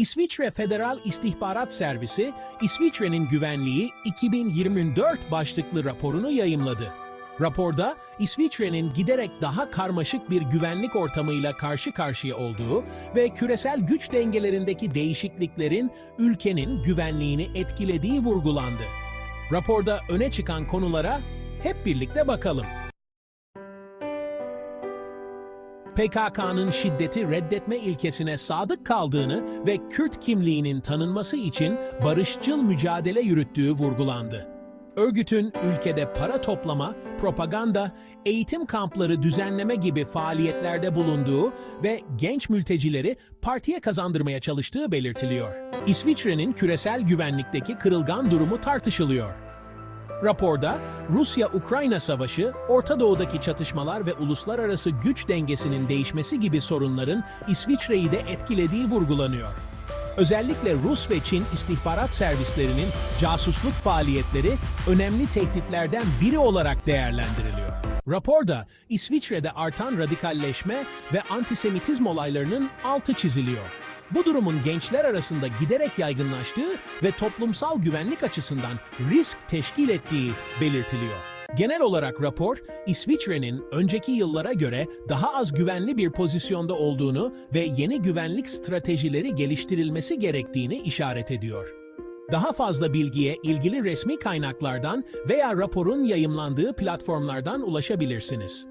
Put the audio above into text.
İsviçre Federal İstihbarat Servisi, İsviçre'nin güvenliği 2024 başlıklı raporunu yayımladı. Raporda İsviçre'nin giderek daha karmaşık bir güvenlik ortamıyla karşı karşıya olduğu ve küresel güç dengelerindeki değişikliklerin ülkenin güvenliğini etkilediği vurgulandı. Raporda öne çıkan konulara hep birlikte bakalım. PKK'nın şiddeti reddetme ilkesine sadık kaldığını ve Kürt kimliğinin tanınması için barışçıl mücadele yürüttüğü vurgulandı. Örgütün ülkede para toplama, propaganda, eğitim kampları düzenleme gibi faaliyetlerde bulunduğu ve genç mültecileri partiye kazandırmaya çalıştığı belirtiliyor. İsviçre'nin küresel güvenlikteki kırılgan durumu tartışılıyor. Raporda Rusya-Ukrayna savaşı, Orta Doğu'daki çatışmalar ve uluslararası güç dengesinin değişmesi gibi sorunların İsviçre'yi de etkilediği vurgulanıyor. Özellikle Rus ve Çin istihbarat servislerinin casusluk faaliyetleri önemli tehditlerden biri olarak değerlendiriliyor. Raporda İsviçre'de artan radikalleşme ve antisemitizm olaylarının altı çiziliyor. Bu durumun gençler arasında giderek yaygınlaştığı ve toplumsal güvenlik açısından risk teşkil ettiği belirtiliyor. Genel olarak rapor, İsviçre'nin önceki yıllara göre daha az güvenli bir pozisyonda olduğunu ve yeni güvenlik stratejileri geliştirilmesi gerektiğini işaret ediyor. Daha fazla bilgiye ilgili resmi kaynaklardan veya raporun yayımlandığı platformlardan ulaşabilirsiniz.